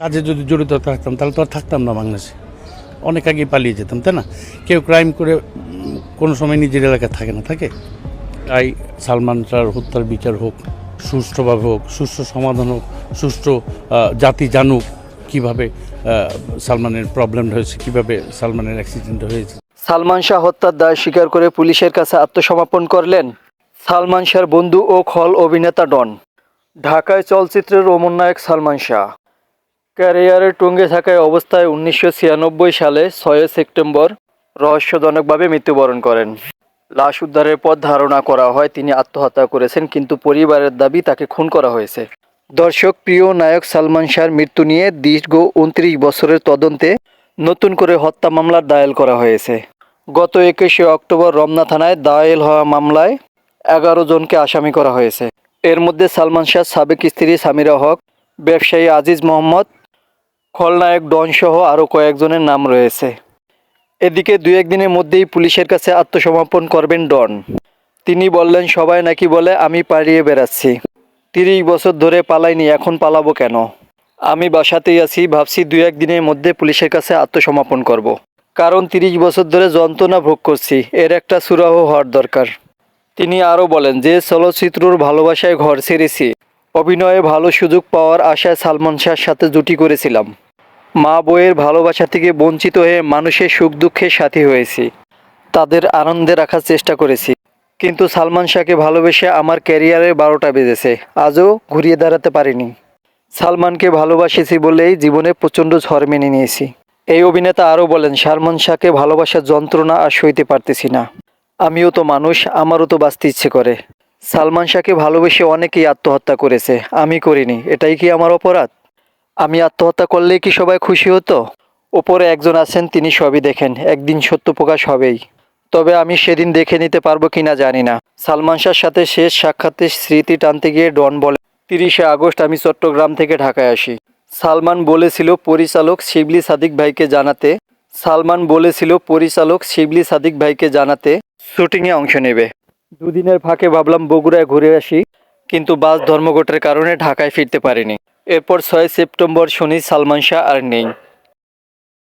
কাজে যদি জড়িত থাকতাম, তাহলে তো আর থাকতাম না বাংলাদেশে। অনেক আগে পালিয়ে যেতাম, তাই না? কেউ ক্রাইম করে কোনো সময় নিজের এলাকায় থাকে না, থাকে? তাই সালমান শাহর হত্যার বিচার হোক, সুষ্ঠুভাবে হোক, সুষ্ঠু সমাধান হোক, সুষ্ঠু জাতি জানুক, কীভাবে সালমানের প্রবলেম হয়েছে কীভাবে সালমানের অ্যাক্সিডেন্ট হয়েছে। সালমান শাহ হত্যার দায় স্বীকার করে পুলিশের কাছে আত্মসমর্পণ করলেন সালমান শাহর বন্ধু ও খল অভিনেতা ডন। ঢাকায় চলচ্চিত্রের রোমন নায়ক সালমান শাহ। ক্যারিয়ারের টুঙ্গে থাকায় অবস্থায় উনিশশো ছিয়ানব্বই সালে ছয় সেপ্টেম্বর রহস্যজনকভাবে মৃত্যুবরণ করেন। লাশ উদ্ধারের পর ধারণা করা হয় তিনি আত্মহত্যা করেছেন, কিন্তু পরিবারের দাবি তাকে খুন করা হয়েছে। দর্শক, প্রিয় নায়ক সালমান শাহর মৃত্যু নিয়ে দীর্ঘ উনত্রিশ বছরের তদন্তে নতুন করে হত্যা মামলার দায়ের করা হয়েছে। গত একুশে অক্টোবর রমনা থানায় দায়ের হওয়া মামলায় এগারো জনকে আসামি করা হয়েছে। এর মধ্যে সালমান শাহ সাবেক স্ত্রী সামিরা হক, ব্যবসায়ী আজিজ মোহাম্মদ খলনায়ক ডন সহ আরও কয়েকজনের নাম রয়েছে। এদিকে দু একদিনের মধ্যেই পুলিশের কাছে আত্মসমর্পণ করবেন ডন। তিনি বললেন, সবাই নাকি বলে, আমি পালিয়ে বেড়াচ্ছি। তিরিশ বছর ধরে পালাইনি, এখন পালাবো কেন? আমি বাসাতেই আছি, ভাবছি দু একদিনের মধ্যে পুলিশের কাছে আত্মসমর্পণ করব। কারণ তিরিশ বছর ধরে যন্ত্রণা ভোগ করছি, এর একটা সুরাহ হওয়ার দরকার। তিনি আরও বলেন, যে চলচ্চিত্রর ভালোবাসায় ঘর ছেড়েছি, অভিনয়ে ভালো সুযোগ পাওয়ার আশায় সালমান শাহর সাথে জুটি করেছিলাম। মা বইয়ের ভালোবাসা থেকে বঞ্চিত হয়ে মানুষের সুখ দুঃখের সাথী হয়েছি। তাদের আনন্দে রাখার চেষ্টা করেছি। কিন্তু সালমান শাহকে ভালোবেসে আমার ক্যারিয়ারের বারোটা বেজেছে। আজও ঘুরিয়ে দাঁড়াতে পারিনি। সালমানকে ভালোবাসেছি বলেই জীবনে প্রচণ্ড ঝড় মেনে নিয়েছি। এই অভিনেতা আরও বলেন, সালমান শাহকে ভালোবাসার যন্ত্রণা আর সইতে পারতেছি না। আমিও তো মানুষ, আমারও তো বাঁচতে ইচ্ছে করে। সালমান শাহকে ভালোবেসে অনেকেই আত্মহত্যা করেছে। আমি করিনি। এটাই কি আমার অপরাধ? আমি আত্মহত্যা করলেই কি সবাই খুশি হতো? ওপরে একজন আছেন, তিনি সবই দেখেন। একদিন সত্য প্রকাশ হবেই। তবে আমি সেদিন দেখে নিতে পারব কিনা জানি না। সালমান শাহর সাথে শেষ সাক্ষাতের স্মৃতি টানতে গিয়ে ডন বলে, তিরিশে আগস্ট আমি চট্টগ্রাম থেকে ঢাকায় আসি। সালমান বলেছিল, পরিচালক শিবলি সাদিক ভাইকে জানাতে। সালমান বলেছিল, পরিচালক শিবলি সাদিক ভাইকে জানাতে শুটিংয়ে অংশ নেবে। দুদিনের ফাঁকে ভাবলাম, বগুড়ায় ঘুরে আসি। কিন্তু বাস ধর্মঘটের কারণে ঢাকায় ফিরতে পারেনি। এরপর ছয় সেপ্টেম্বর শনি সালমান শাহ আর নেই।